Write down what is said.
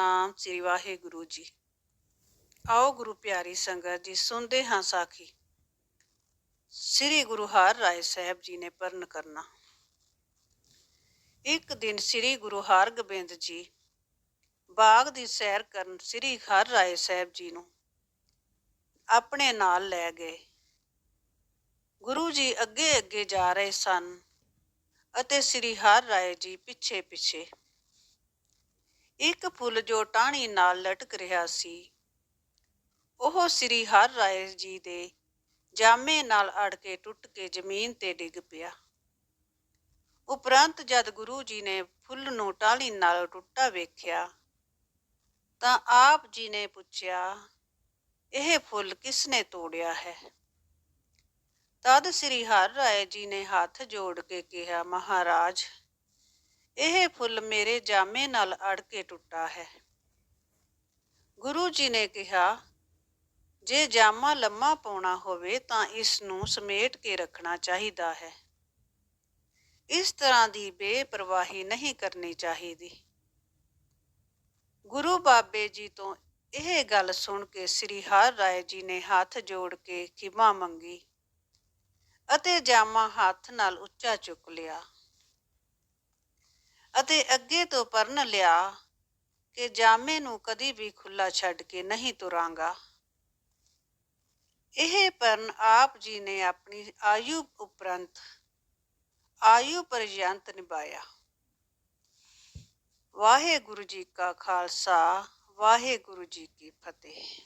ਸਤਨਾਮ ਸ੍ਰੀ ਵਾਹਿਗੁਰੂ ਜੀ। ਆਓ ਗੁਰੂ ਪਿਆਰੀ ਸੰਗਤ ਜੀ, ਸੁਣਦੇ ਹਾਂ ਸਾਖੀ। ਸ੍ਰੀ ਗੁਰੂ ਹਰ ਰਾਏ ਸਾਹਿਬ ਜੀ ਨੇ ਪਰਨ ਕਰਨਾ। ਇੱਕ ਦਿਨ ਸ੍ਰੀ ਗੁਰੂ ਹਰਗੋਬਿੰਦ ਜੀ ਬਾਗ ਦੀ ਸੈਰ ਕਰਨ ਸ੍ਰੀ ਹਰ ਰਾਏ ਸਾਹਿਬ ਜੀ ਨੂੰ ਆਪਣੇ ਨਾਲ ਲੈ ਗਏ। ਗੁਰੂ ਜੀ ਅੱਗੇ ਅੱਗੇ ਜਾ ਰਹੇ ਸਨ ਅਤੇ ਸ੍ਰੀ ਹਰ ਰਾਏ ਜੀ ਪਿੱਛੇ ਪਿੱਛੇ ਇੱਕ ਫੁੱਲ ਜੋ ਟਾਹਣੀ ਨਾਲ ਲਟਕ ਰਿਹਾ ਸੀ। ਉਹ ਸ੍ਰੀ ਹਰ ਰਾਏ ਜੀ ਦੇ ਜਾਮੇ ਨਾਲ ਅੜ ਕੇ ਟੁੱਟ ਕੇ ਜ਼ਮੀਨ ਤੇ ਡਿੱਗ ਪਿਆ। ਉਪਰੰਤ ਜਦ ਗੁਰੂ ਜੀ ਨੇ ਫੁੱਲ ਨੂੰ ਟਾਹਣੀ ਨਾਲ ਟੁੱਟਾ ਵੇਖਿਆ, ਤਾਂ ਆਪ ਜੀ ਨੇ ਪੁੱਛਿਆ, ਇਹ ਫੁੱਲ ਕਿਸ ਨੇ ਤੋੜਿਆ ਹੈ? ਤਦ ਸ੍ਰੀ ਹਰ ਰਾਏ ਜੀ ਨੇ ਹੱਥ ਜੋੜ ਕੇ ਕਿਹਾ, ਮਹਾਰਾਜ ਇਹ ਫੁੱਲ ਮੇਰੇ ਜਾਮੇ ਨਾਲ ਅੜ ਕੇ ਟੁੱਟਾ ਹੈ। ਗੁਰੂ ਜੀ ਨੇ ਕਿਹਾ, ਜੇ ਜਾਮਾ ਲੰਮਾ ਪਾਉਣਾ ਹੋਵੇ ਤਾਂ ਇਸ ਨੂੰ ਸਮੇਟ ਕੇ ਰੱਖਣਾ ਚਾਹੀਦਾ ਹੈ। ਇਸ ਤਰ੍ਹਾਂ ਦੀ ਬੇਪਰਵਾਹੀ ਨਹੀਂ ਕਰਨੀ ਚਾਹੀਦੀ। ਗੁਰੂ ਬਾਬੇ ਜੀ ਤੋਂ ਇਹ ਗੱਲ ਸੁਣ ਕੇ ਸ੍ਰੀ ਹਰ ਰਾਏ ਜੀ ਨੇ ਹੱਥ ਜੋੜ ਕੇ ਖਿਮਾ ਮੰਗੀ ਅਤੇ ਜਾਮਾ ਹੱਥ ਨਾਲ ਉੱਚਾ ਚੁੱਕ ਲਿਆ। ਅਤੇ ਅੱਗੇ ਤੋਂ ਪਰਨ ਲਿਆ ਕਿ ਜਾਮੇ ਨੂੰ ਕਦੀ ਵੀ ਖੁੱਲਾ ਛੱਡ ਕੇ ਨਹੀਂ ਤੁਰਾਂਗਾ। ਇਹ ਪਰਨ ਆਪ ਜੀ ਨੇ ਆਪਣੀ ਆਯੂ ਉਪਰੰਤ, ਆਯੂ ਪਰਯੰਤ ਨਿਭਾਇਆ। ਵਾਹਿਗੁਰੂ ਜੀ ਕਾ ਖਾਲਸਾ, ਵਾਹਿਗੁਰੂ ਜੀ ਕੀ ਫਤਿਹ।